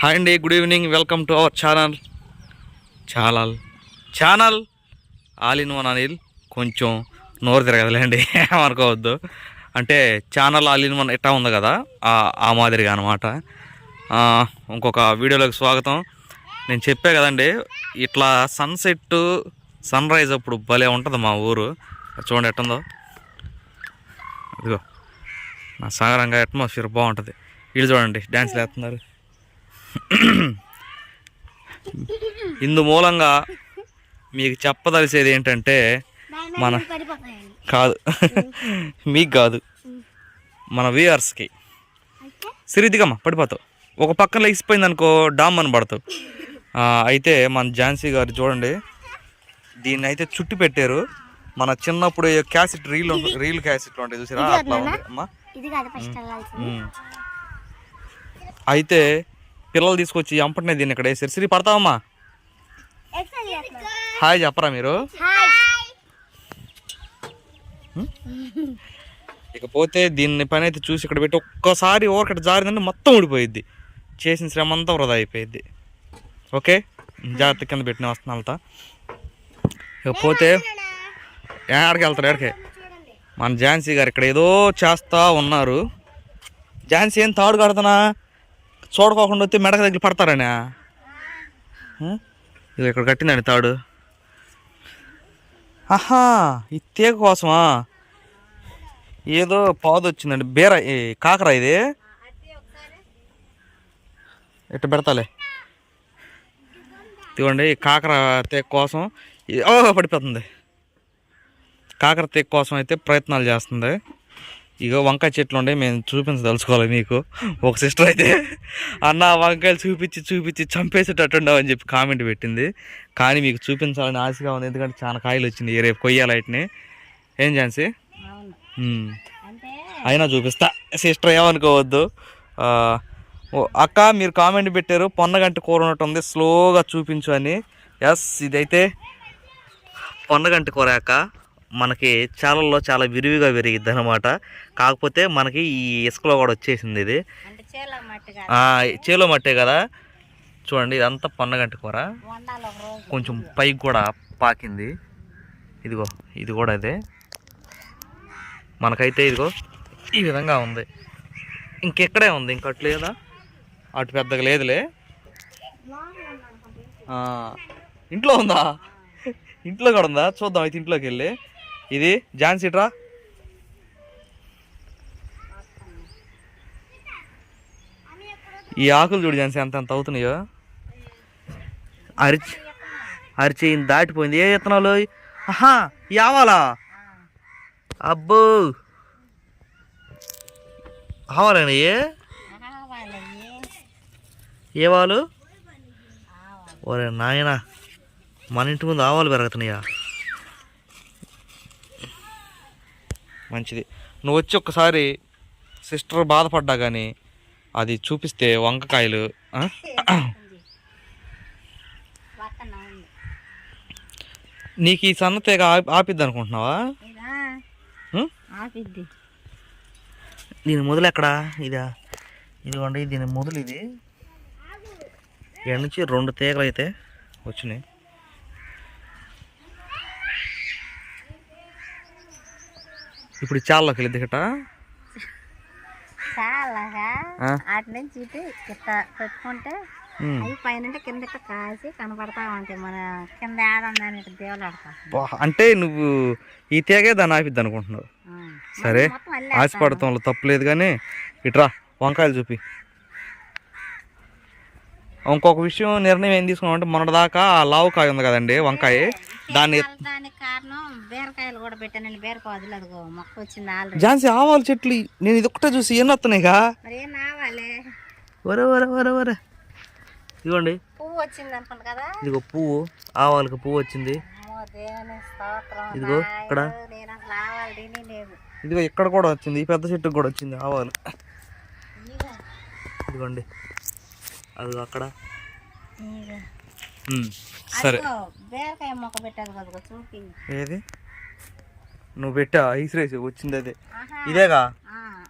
Hi అండి good evening welcome to our channel. Channel? Channel? All in one Anil కొంచెం నోరు తిరగదులేండి ఏమనుకోవద్దు. అంటే ఛానల్ ఆల్ ఇన్ వన్ ఎట్టా ఉంది కదా ఆ- మాదిరిగా అనమాట ఇంకొక వీడియోలోకి స్వాగతం. నేను చెప్పే కదండి ఇట్లా సన్సెట్ సన్ రైజ్ అప్పుడు భలే ఉంటుంది మా ఊరు. చూడండి ఎట్టుందో. అదిగో నా సాగరంగా అట్మాస్ఫియర్ బాగుంటుంది. వీళ్ళు చూడండి డ్యాన్స్ వేస్తున్నారు ఇందు మూలంగా మీకు చెప్పదలిసేది ఏంటంటే మన కాదు. మీకు కాదు. మన వ్యూయర్స్కి. సిరిదిగమ్మ పడిపోతావు. ఒక పక్కన లెగిసిపోయింది అనుకో డామ్ అని పడతావు. అయితే మన ఝాన్సీ గారు చూడండి. దీన్ని అయితే చుట్టి పెట్టారు. మన చిన్నప్పుడు క్యాసెట్ రీల్ రీల్ క్యాసెట్లు ఉంటాయి చూసారా? అట్లా ఉంది అమ్మా. అయితే పిల్లలు తీసుకొచ్చి అంపటినే దీన్ని ఇక్కడ వేసారు. సిరి పడతావమ్మా? హాయ్ చెప్పరా మీరు? ఇకపోతే దీన్ని పని అయితే చూసి ఇక్కడ పెట్టి ఒక్కసారి ఓరకట జారిందంటే మొత్తం ఊడిపోయిద్ది. చేసిన శ్రమ అంతా వృధా అయిపోయింది ఓకే? జాగ్రత్త కింద పెట్టిన వస్తున్నా ఇకపోతే ఎక్కడికి వెళ్తారు ఎక్కడికి మన ఝాన్సీ గారు ఇక్కడ ఏదో చేస్తూ ఉన్నారు. ఝాన్సీ ఏం తాడు కడుతున్నా చూడకోకుండా వస్తే మెడక దగ్గర పడతారనే? ఇది ఇక్కడ కట్టిందండి తాడు. ఆహా ఈ తీగ కోసమా? ఏదో పాదు వచ్చిందండి. బీర కాకరా కాకర ఇది. ఇట్ట పెడతాలే? ఇదిగోండి కాకర తీగ కోసం. ఓ పడిపోతుంది. కాకర తీగ కోసం అయితే ప్రయత్నాలు చేస్తుంది. ఇగో వంకాయ చెట్లు ఉండే మేము చూపించదలుచుకోవాలి మీకు. ఒక సిస్టర్ అయితే అన్న వంకాయలు చూపించి చూపించి చంపేసేటట్టుండవు అని చెప్పి కామెంట్ పెట్టింది. కానీ మీకు చూపించాలని ఆశగా ఉంది. ఎందుకంటే చాలా కాయలు వచ్చినాయి. రేపు కొయ్యాలి వాటిని. ఏం ఛాన్సీ అయినా చూపిస్తా. సిస్టర్ ఏమనుకోవద్దు. అక్క మీరు కామెంట్ పెట్టారు. పొన్నగంట కూర ఉన్నట్టు ఉంది. స్లోగా చూపించు అని. ఎస్ ఇదైతే పొన్నగంట కూర అక్క. మనకి చాలల్లో చాలా విరివిగా పెరిగిద్ది అనమాట కాకపోతే మనకి ఈ ఇసుకలో కూడా వచ్చేసింది ఇది. చేల మట్టి కాదు. చూడండి ఇదంతా పొన్నగంట కూర కొంచెం పైకి కూడా పాకింది. ఇదిగో ఇది కూడా అదే. మనకైతే ఇదిగో ఈ విధంగా ఉంది. ఇంకెక్కడే ఉంది? ఇంకట్లు లేదా? అటు పెద్దగా లేదులే. ఇంట్లో ఉందా? ఇంట్లో కూడా ఉందా? చూద్దాం అయితే ఇంట్లోకి వెళ్ళి. ఇది జాన్సీట్రా ఈ ఆకులు చూడు జాన్సీ అంత అంత అవుతున్నాయో. అరిచి అరిచి దాటిపోయింది. ఏ విత్తనాలు? ఆహా యావాలా అబ్బో. ఆవాలండి ఏ? ఏవాలు ఒరే నాయనా మన ఇంటి ముందు ఆవాలు పెరుగుతున్నాయా? మంచిది. నువ్వు వచ్చి ఒక్కసారి సిస్టర్ బాధపడ్డా కానీ అది చూపిస్తే వంకాయలు ఉంది నీకు ఈ సన్నతేగా ఆపి ఆపిద్ది అనుకుంటున్నావా? దీని మొదలు ఎక్కడా? ఇదా. ఇదిగోండి దీని మొదలు ఇది. ఇక్కడ నుంచి రెండు తీగలు అయితే వచ్చినాయి. ఇప్పుడు గిట్ట చాలాగా ఆ. అటు నుంచి ఇటు ఇట్ట పెట్టుకుంటే ఉమ్. అవి పైన కింద ఇట్ట కాసి కనపడతా ఉంటాయి మన కింద ఏడుందని ఇటు దేవులాడతా బా, అంటే నువ్వు ఈ తీగే దాన్ని ఆపిద్ది అనుకుంటున్నావు. సరే అల్లే ఆశపడటంలో తప్పులేదు కానీ ఇట్రా వంకాయలు చూపి. ఇంకొక విషయం నిర్ణయం ఏం తీసుకున్నాం అంటే మొన్నటిదాకా లావు కాయ ఉంది కదండి వంకాయ. దాన్ని దానికి కారణం బీరకాయలు కూడా పెట్టానండి బీరకాయ వదిలేదు అదిగో మొక్క వచ్చింది ఆల్రెడీ ఝాన్సీ ఆవాల చెట్లు నేను ఇది ఒక్కటే చూసి వస్తున్నాయిగా మరి ఏం ఒరే ఒరే ఒరే ఒరే ఇదిగోండి పువ్వు వచ్చింది కదా? ఇదిగో పువ్వు ఆవాలకు పువ్వు వచ్చింది. ఇదిగో ఇక్కడ. నేను అసలు ఆవాలి తిని లేదు ఇదిగో ఇక్కడ కూడా వచ్చింది ఈ పెద్ద చెట్టుకు కూడా వచ్చింది ఆవాలు. ఇదిగో, ఇదిగోండి. అదిగో అక్కడ. సరే అదిగో, బీరకాయ మొక్క పెట్టారు కదా చూపి ఏది? నువ్వు పెట్టా ఐసిరేసి వచ్చింది అదే. ఇదేగా?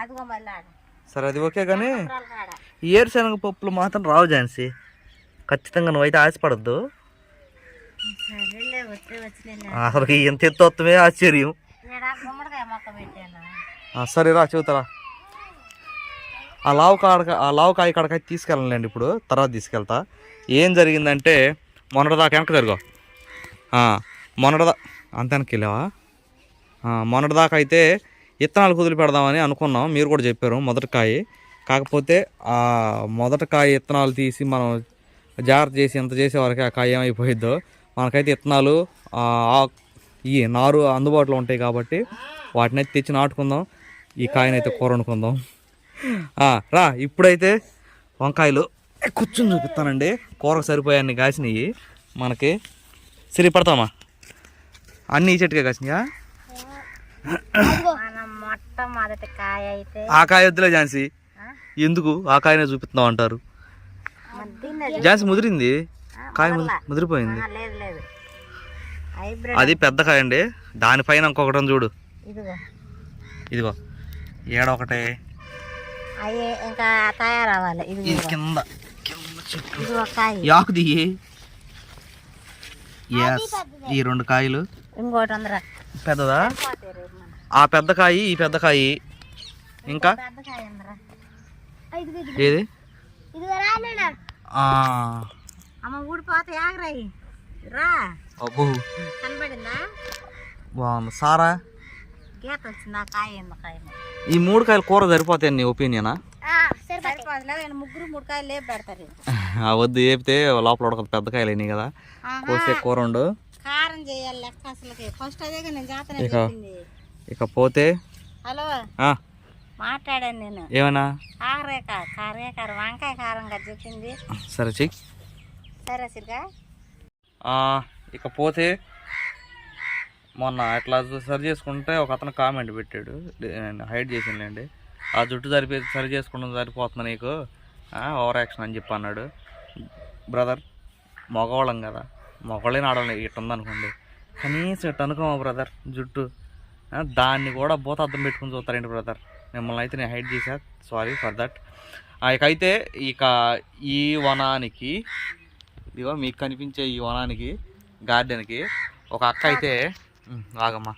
అదిగో మళ్ళీ. సరే అది ఓకే కానీ కాడ. ఏరుశనగ పప్పులు మాత్రం రావు ఝాన్సీ. ఖచ్చితంగా నువ్వైతే ఆశపడద్దు. అసలు ఎంత ఎత్తు వస్తామే ఆశ్చర్యం. మొక్క పెట్టాను? ఆ, సరేరా చెబుతారా ఆ లావు కాడ ఆ లావు కాయ కాడకైతే తీసుకెళ్ళండి ఇప్పుడు తర్వాత తీసుకెళ్తా. ఏం జరిగిందంటే మొన్నటిదాకా వెనక జరుగు మొన్నటిదా అంత వెనక్కి వెళ్ళావా? మొన్నటిదాకా అయితే ఇత్తనాలు కుదిలి పెడదామని అనుకున్నాం. మీరు కూడా చెప్పారు మొదటి కాయ. కాకపోతే ఆ మొదటి కాయ ఇత్తనాలు తీసి మనం జాగ్రత్త చేసి ఎంత చేసే ఆ కాయ ఏమైపోయిద్దో. మనకైతే ఇత్తనాలు ఆ, ఈ నారు అందుబాటులో ఉంటాయి కాబట్టి వాటిని అయితే తెచ్చి నాటుకుందాం. ఈ కాయనైతే కూర వండుకుందాం. రా ఇప్పుడైతే వంకాయలు కూర్చొని చూపిస్తానండి. కూరకు సరిపోయాన్ని కాసినవి మనకి సిరి పడతామా? అన్నీ ఈ చెట్టుకే కాసినాయా? ఆ కాయ వద్దులే ఝాన్సీ? ఎందుకు? ఆ కాయనే చూపిస్తున్నాం అంటారు. ఝాన్సీ ముదిరింది? కాయ. ముదిరిపోయింది. అది పెద్ద కాయ అండి. దానిపైన ఇంకొకటి చూడు. ఇదిగో. ఇదిగో. ఏడ ఒకటే అవి ఇంకా తయారవ్వాలి. ఇది కింద. చెట్టు యాకు ఈ రెండు కాయలు. ఇంకోటి పెద్దదా. ఆ పెద్ద కాయ ఈ పెద్ద కాయ. ఇంకా? ఏది? బాగుంది సారా? గీత వచ్చింది ఆ కాయ కాయ ఈ మూడు కాయలు కూర సరిపోతాయి నీ ఒపీనియనా? ముగ్గురు మూడు కాయలు లేపు పెడతారు. వద్దు ఏపితే లోపల ఉడకదు పెద్ద కాయలు అయినాయి కదా. కోసే కూర ఉండు. కారం చేయాలి లెక్క అసలుకి. ఫస్ట్ అదే నేను జాతర ఇక. పోతే? హలో. ఆ, మాట్లాడాను నేను. ఏమన్నా? కారేక కారేకార వంకాయ కారంగా చెప్పింది. సరే చెయ్యి సరే సిరిగా ఇక పోతే? మొన్న అట్లా సరి చేసుకుంటే ఒక అతను కామెంట్ పెట్టాడు. నేను హైడ్ చేసిందండి ఆ జుట్టు సరిపో సరి చేసుకుంటాం సరిపోతుంది నీకు. ఓవర్ యాక్షన్ అని చెప్పి అన్నాడు. బ్రదర్ మగవాళ్ళం కదా. మగవాళ్ళని ఆడవాళ్ళని ఇట్ట ఉందనుకోండి. కనీసం ఇట్ట అనుకోమా బ్రదర్ జుట్టు? దాన్ని కూడా బోత అర్థం పెట్టుకుని చూస్తారండి బ్రదర్ మిమ్మల్ని అయితే నేను హైడ్ చేశా. సారీ ఫర్ దట్ ఇక అయితే ఇక ఈ వనానికి ఇదిగో మీకు కనిపించే ఈ వనానికి గార్డెన్కి ఒక అక్క అయితే ఆగమ్మా.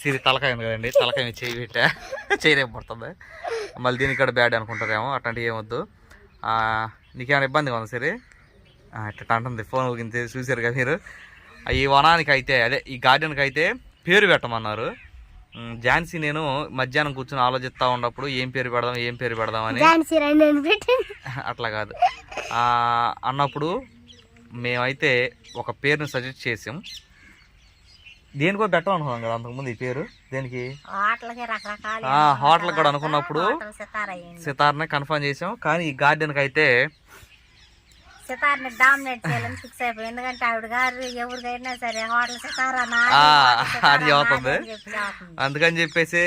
సిరి తలకాయ ఉంది కదండి తలకాయ చేయి పెట్టా. చేయి పడుతుంది. మళ్ళీ దీనికి కూడా బ్యాడ్ అనుకుంటారేమో అట్లాంటివి ఏమొద్దు నీకేమైనా ఇబ్బందిగా ఉంది సిరి ఇట్లా అంటుంది ఫోన్ ఊగింది చూసారు కదా మీరు. ఈ వనానికి అయితే అదే ఈ గార్డెన్కి అయితే పేరు పెట్టమన్నారు. ఝాన్సీ నేను మధ్యాహ్నం కూర్చొని ఆలోచిస్తూ ఉన్నప్పుడు ఏం పేరు పెడదాం ఏం పేరు పెడదామని. అట్లా కాదు. అన్నప్పుడు మేమైతే ఒక పేరుని సజెస్ట్ చేసాం. దేనికో పెట్టాం అనుకున్నాం కదా అంతకుముందు ఈ పేరు? దేనికి? హోటల్కి కూడా అనుకున్నప్పుడు హోటల్ సితార్నే కన్ఫర్మ్ చేసాం. కానీ ఈ గార్డెన్కి అయితే సితార్ని డామినేట్ చేయాలని ఫిక్స్ అయిపోయి. ఎందుకంటే ఆవిడ గారు ఎవరికైనా సరే హోటల్ సితారా ఆ, అది అవుతుంది. అందుకని చెప్పేసి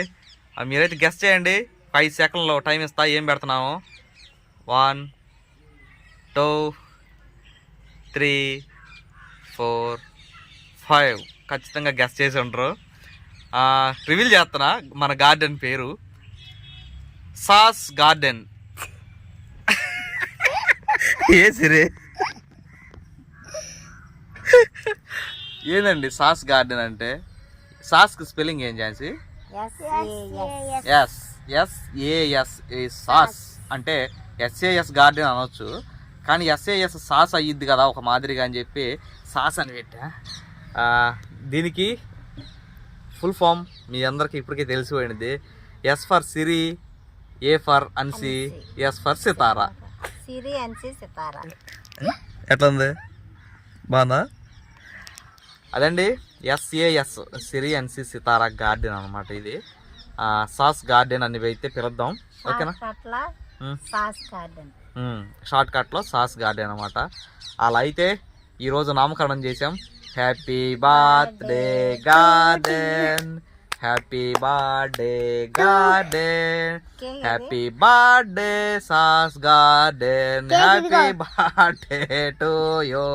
మీరైతే గెస్ట్ చేయండి. ఫైవ్ సెకండ్లో టైం ఇస్తా ఏం పెడుతున్నాము? One two three four five ఖచ్చితంగా గెస్ట్ చేసి ఉంటారు రివీల్ చేస్తున్నా మన గార్డెన్ పేరు. సాస్ గార్డెన్ ఏ సిరే? ఏందండి సాస్ గార్డెన్ అంటే? సాస్కి స్పెల్లింగ్ ఏం చేసి S S A S SAS. అంటే ఎస్ఏఎస్ గార్డెన్ అనొచ్చు. కానీ ఎస్ఏఎస్ సాస్ అయ్యిద్ది కదా ఒక మాదిరిగా అని చెప్పి సాస్ అని పెట్టా. ఆ, దీనికి ఫుల్ ఫామ్ మీ అందరికీ ఇప్పటికే తెలిసిపోయింది. S for Siri A for Ansi S for Sitara Siri Ansi Sitara ఎట్లా ఉంది బాగుందా? అదండి S A S Siri Ansi Sitara garden అనమాట ఇది. సాస్ గార్డెన్ అని అయితే పిలుద్దాం. ఓకేనా. సాస్ గార్డెన్ షార్ట్ కట్లో సాస్ గార్డెన్ అనమాట అలా అయితే ఈరోజు నామకరణం చేసాం happy birthday garden happy birthday garden happy birthday SAS garden happy birthday to you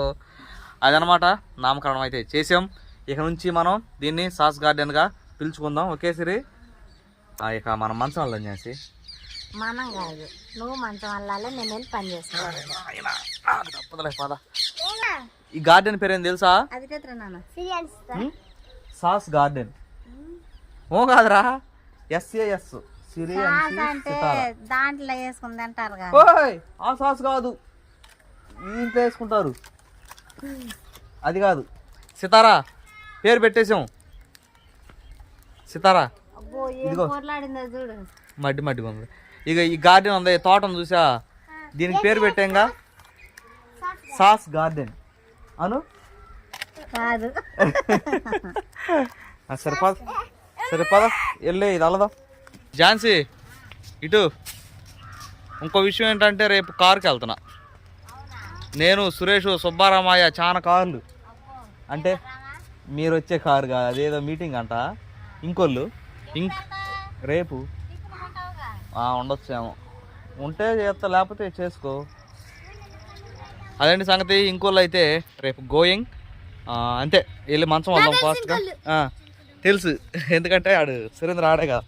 అదనమాట నామకరణం అయితే చేసాం. ఇక నుంచి మనం దీన్ని సాస్ గార్డెన్గా పిలుచుకుందాం. ఒకే సిరి? ఇక మనం మంచాలను చేసి. మనం కాదు. నువ్వు మంచం వల్ల నేను వెళ్ళి పని చేసుకోవాలి తప్పదులే పద. ఈ గార్డెన్ పేరు ఏం తెలుసా సాస్ గార్డెన్. ఓ కాదురా. ఎస్ఏఎస్ దాంట్లో ఆ సాస్ కాదు. ఇంట్లో వేసుకుంటారు. అది కాదు. సితారా పేరు పెట్టేసాం సితారా. ఇదిగో. మడ్డి మడ్డి ఉంది ఇక ఈ గార్డెన్ ఉంది? తోటను చూసా? దీనికి పేరు పెట్టాంగా? Sauce garden. అను? కాదు. సరిపద సరిపద వెళ్ళే ఇది అల్లదా ఝాన్సీ ఇటు. ఇంకో విషయం ఏంటంటే రేపు కారుకి వెళ్తున్నా. నేను సురేష్ సుబ్బారామయ్య చాలా కార్లు. అంటే మీరు వచ్చే కారు కాదు అదేదో మీటింగ్ అంట. ఇంకోళ్ళు? ఇంక్ రేపు? ఆ, ఉండొచ్చేమో. ఉంటే చేస్తా లేకపోతే చేసుకో. అదేంటి సంగతి ఇంకోళ్ళు అయితే రేపు గోయింగ్ అంతే. వెళ్ళి మంచం వద్దాం ఫాస్ట్గా. తెలుసు. ఎందుకంటే ఆడు సురేంద్ర ఆడే కదా.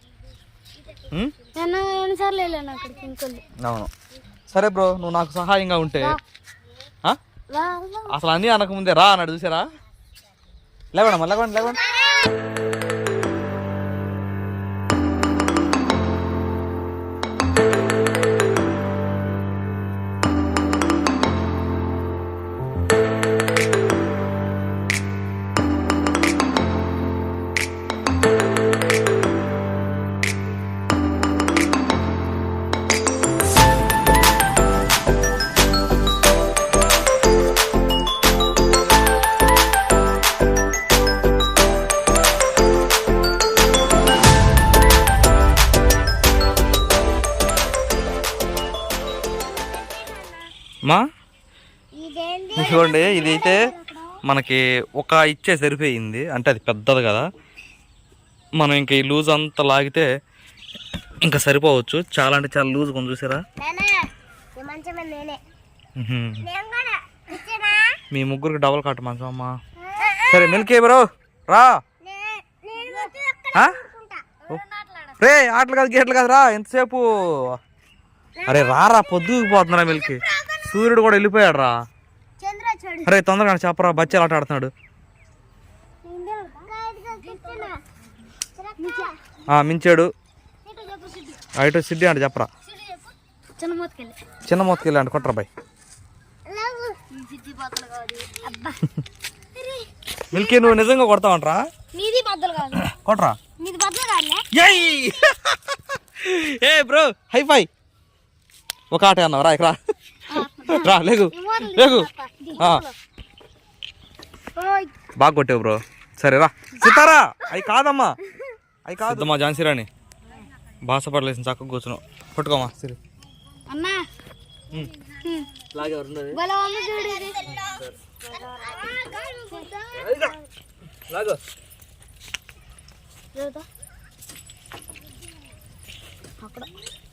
అవును. సరే బ్రో నువ్వు నాకు సహాయంగా ఉంటే? అసలు అన్నీ అనకముందే రా అన్నాడు చూసారా? లేవండి లేవండి లేవండి. చూడండి ఇది అయితే మనకి ఒక ఇచ్చే సరిపోయింది. అంటే అది పెద్దది కదా. మనం ఇంక ఈ లూజ్ అంతా లాగితే ఇంకా సరిపోవచ్చు. చాలా అంటే చాలా లూజ్ కొంచెం చూసారా? మీ ముగ్గురికి డబల్ కట్ట మంచం అమ్మా. సరే మిల్కీ బ్రో రా? రే ఆటలు కాదు గేట్లు కాదు రా. ఎంతసేపు? అరే రారా పొద్దుకు పోతున్నారా మిల్కి? సూర్యుడు కూడా వెళ్ళిపోయాడు రా అరే తొందరగా చెప్పరా బచ్చాలు ఆట ఆడుతున్నాడు మించాడు. ఇటు సిద్ధి అంటే చెప్పరా. చిన్న మూతకెళ్ళి. వెళ్ళండి కొట్టరా బాయ్. మిల్కీ నువ్వు నిజంగా కొడతావంటరా? కొట్టరా. ఏయ్! ఏ బ్రో హై ఫై. ఒక ఆట అన్నావు రా ఇక్కడ. రా లేగు లేగు. ఆ, ఓయ్ బాగా కొట్టావు బ్రో. సరే రా. సితారా అవి కాదమ్మా. అవి కాదు. మా ఝాన్సీ రాణి. బాస పడలేసిన చక్కగా కూర్చున్నావు. పట్టుకోమా సరే.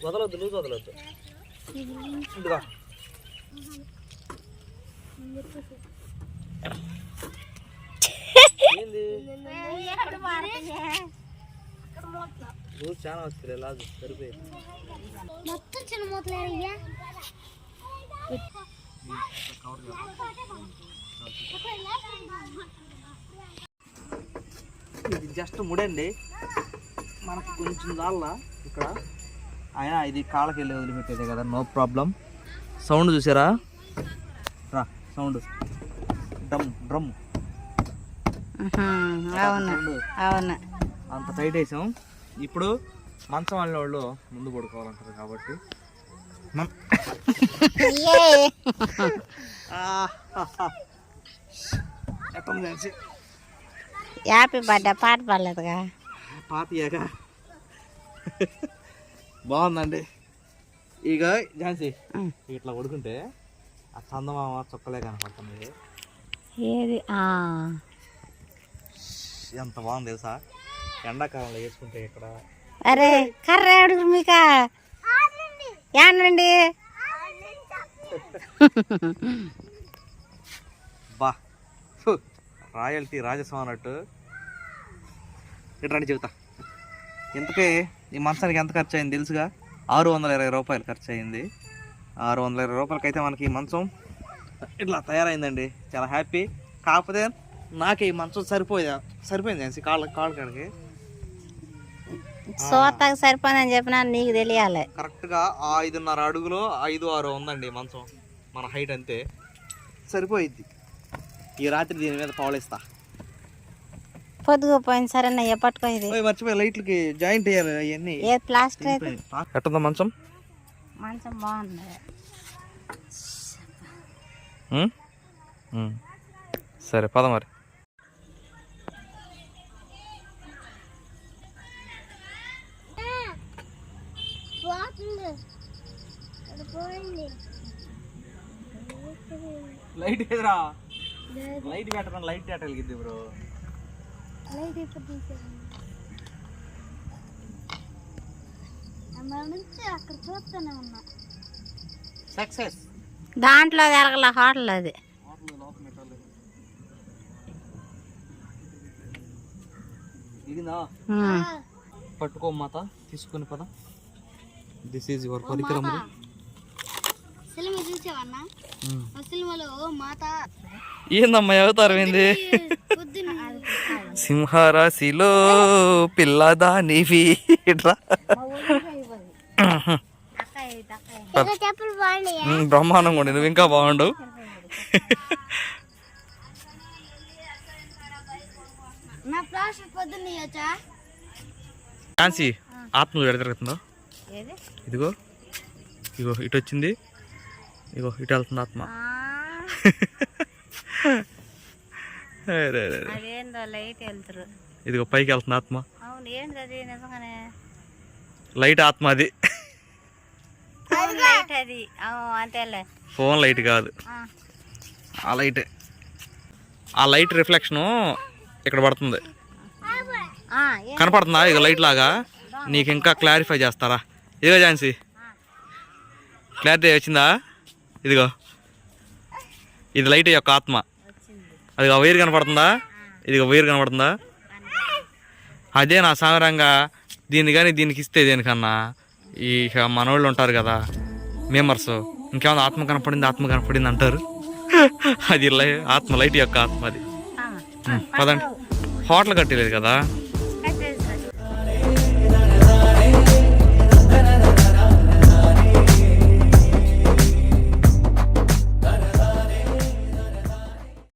వదలొద్దు లూజ్ వదలొద్దు. చాలా వస్తుంది లాగు సరిపోయింది. మొత్తం చిన్న మూతలే అయ్యా. ఇది జస్ట్ ముడండి. మనకి కొంచెం దాల్లా ఇక్కడ. అయినా ఇది కాళ్ళకి వెళ్ళి వదిలిపెట్టేదే కదా నో ప్రాబ్లం సౌండ్ చూసారా? రా సౌండ్. Drum drum. అవును అవును. అంత టైట్ వేసాం. ఇప్పుడు మంచం వాళ్ళ వాళ్ళు ముందు పడుకోవాలంటారు కాబట్టి? హ్యాపీ బర్త్డే పాట పాడలేదుగా? పాతియాక బాగుందండి. ఇక ఝాన్సీ. ఇట్లా పడుకుంటే ఆ చందమామ చుక్కలే కనపడుతుంది ఏది. ఎంత బాగుంది తెలుసా? ఎండాకాలంలో వేసుకుంటే ఇక్కడ. అరే కర్ర అడుగు మీక. యానండి బా. రాయల్టీ రాజస్వామి అన్నట్టు. ఇట్రండి చెబుతా. ఇంతకే ఈ మంచానికి ఎంత ఖర్చు అయింది తెలుసుగా? ఆరు వందల ఇరవై రూపాయలు ఖర్చు అయింది ఆరు వందల ఇరవై రూపాయలకి అయితే మనకి ఈ మంచం ఇట్లా తయారైందండి. చాలా హ్యాపీ. కాకపోతే నాకు ఈ మంచం సరిపోయా సరిపోయింది కాళ్ళ కాళ్ళ కాడికి. సోతకు సరిపోయిందని చెప్పినా నీకు తెలియాలి. కరెక్ట్గా ఐదున్నర అడుగులో ఐదు ఆరు ఉందండి ఈ మంచం. మన హైట్ అంతే. సరిపోయిద్ది. ఈ రాత్రి దీని మీద పవలిస్తా పొద్దుగు పోయిన సరే అయ్యా పట్టుకో ఇది మర్చిపోయి లైట్లకి జాయింట్ వేయాలి అవన్నీ. ఏ ప్లాస్టర్ అయితే? ఎట్టుందా మంచం? మంచం బాగుంది. సరే పద మరి. లైట్ ఎదురా లైట్ పెట్టడం లైట్ పెట్టగలిగింది బ్రో? అక్కడ చూస్తూనే ఉన్నా సక్సెస్. దాంట్లో ఎలగల హోటల్ అది. పట్టుకో మాత తీసుకుని పద. దిస్ ఈజ్ యువర్ పరికరం సినిమా చూసావన్నా సినిమాలో మాత ఏందమ్మా అవతారం ఏంది? సింహరాశిలో పిల్లదానివి బ్రహ్మాండంగా ఉండి నువ్వు ఇంకా బాగుండు. ఆత్మ ఎడ తిరుగుతుందో ఏది? ఇదిగో ఇగో ఇటు వచ్చింది ఇగో ఇటు వెళ్తుంది ఆత్మ. ఇదిగో పైకి వెళ్తుంది ఆత్మ. లైట్ ఆత్మ అది. ఫోన్ లైట్ కాదు. ఆ. లైట్ ఆ లైట్ రిఫ్లెక్షను ఇక్కడ పడుతుంది. కనపడుతుందా? ఇక లైట్ లాగా. నీకు ఇంకా క్లారిఫై చేస్తారా? ఇదిగో ఝాన్సీ. క్లారిటీ వచ్చిందా? ఇదిగో. ఇది లైట్ యొక్క ఆత్మ. అది వైర్ కనపడుతుందా? ఇది వైర్ కనపడుతుందా? అదే నా సాగరంగా దీన్ని కానీ దీనికి ఇస్తే దేనికన్నా? ఈ ఇక మనోళ్ళు ఉంటారు కదా మేమర్స్. ఇంకేమైనా ఆత్మ కనపడింది ఆత్మ కనపడింది అంటారు? అది లై ఆత్మ లైట్ యొక్క ఆత్మ అది. పదండి. హోటల్ కట్టలేదు కదా?